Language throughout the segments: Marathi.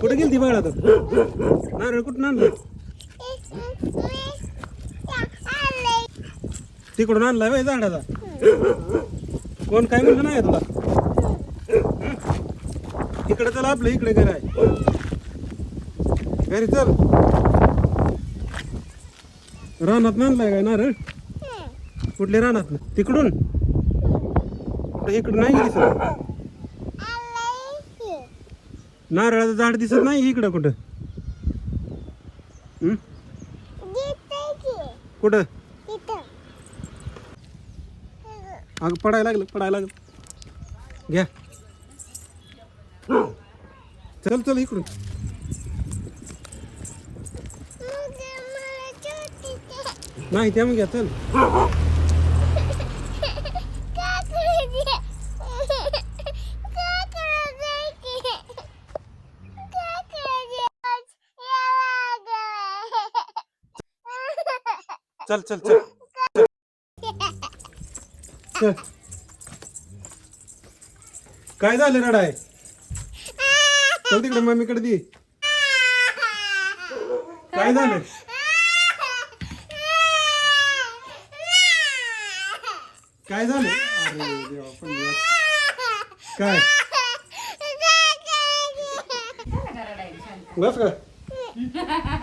कुठे गेली ती? बाळा नारळ कुठं आणलं? तिकडून आणलाय बाई झाडाचा. कोण काय म्हणलं नाही तुला? इकडे चल आपलं इकडे घर आहे. घरी चल. रानात आणलाय काय नारळ? कुठल्या रानात तिकडून? कुठं इकडून नाही गेली सर नारळाचं झाड दिसत नाही इकडं कुठं? हं? कुठं? अगं पडायला लागलं पडायला लागलं. घ्या. चल चल इकडून. नाही त्या मग घ्या चल. चल चल चल. चल. काय झालं रडाय? चल तिकडे मम्मीकडे दे. काय झालं? काय झालं? अरे देवा, पण देवा. काय? बस का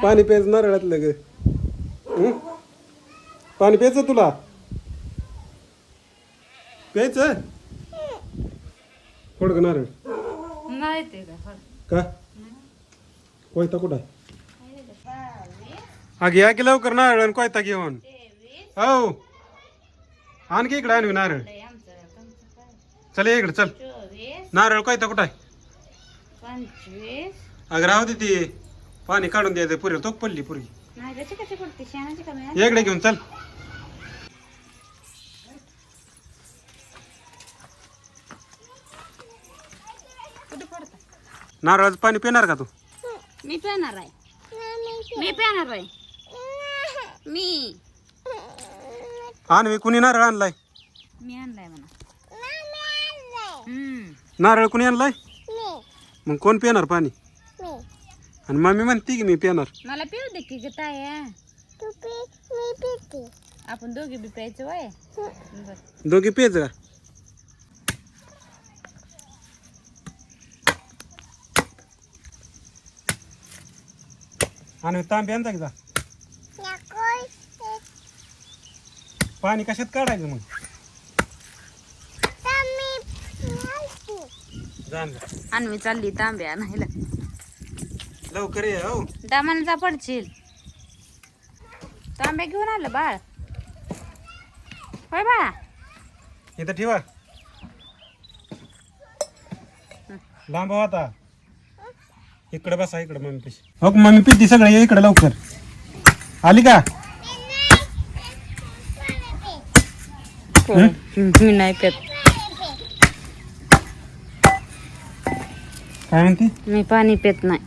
पाणी प्यायचं नारळातलं ग. हं? पाणी प्यायचं तुला? प्यायचं कोण ग नारळ. नाही ते का. का? कोयता कुठं आहे? हा घ्या की लवकर नारळ आणि कोयता घेऊन. हो. आणखी इकडे आणवी नारळ? चल इकडे चल. नारळ कोयता कुठं आहे? पंचवीस अगं राहू दे ती. पाणी काढून द्यायचं पुरी तो पडली पुरी. नाही इकडे घेऊन चल. नारळाचं पाणी पिणार का तू? मी पेणार आहे. मी पेणार आहे. मी. आणवी कुणी नारळ आणलाय? मी आणलाय म्हणा. हम्म. नारळ कुणी आणलाय? मग कोण पिणार पाणी? आणि मम्मी म्हणते की मी पिणार. मला पिऊ दे की ग ताया. आपण दोघी बी प्यायचं वय. बर. दोघी पेज का? आणि तांबे आणता की जा? पाणी कशात काढायचं मग? जाण जा. आणि चालली तांब्या आणायला. लवकर ये हो. दामानचा पडशील. तांब्या घेऊन आलं बाळ. होय बाळा इथं ठेवा. लांब आता. इकडे बसा इकडे मम्मी पेशी. हो मम्मी पिती सगळे ये इकडे लवकर. आली का? मी नाही पेत. काय म्हणते? मी पाणी पेत नाही.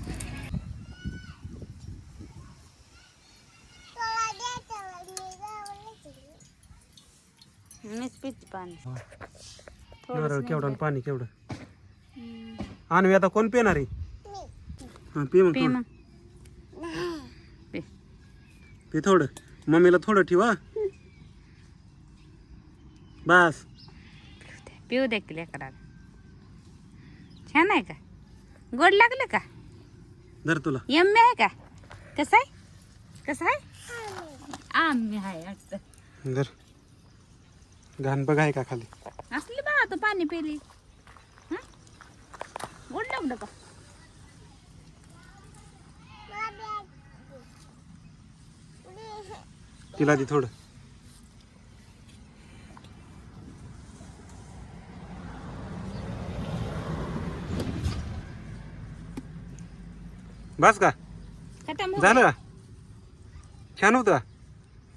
मीच पिते पाणी. केवढं आणि पाणी केवढं? आणवी आता कोण पिणार आहे? हा पी मग पे थोडं. मग. पे. पी थोडं. मम्मीला थोडं ठेवा बस. पिऊ दे की लेकराला. छान आहे का? गोड लागलं का? धर तुला. यम्मी आहे का? कसं आहे? कसं आहे? आम्ही आहे वाटतं धर. घाण बघाय का खाली? असली बा तू पाणी पिली. हं? गोड लागलं का? तिला दे थोडं. बस का? हो झालं का? छान होतं. का?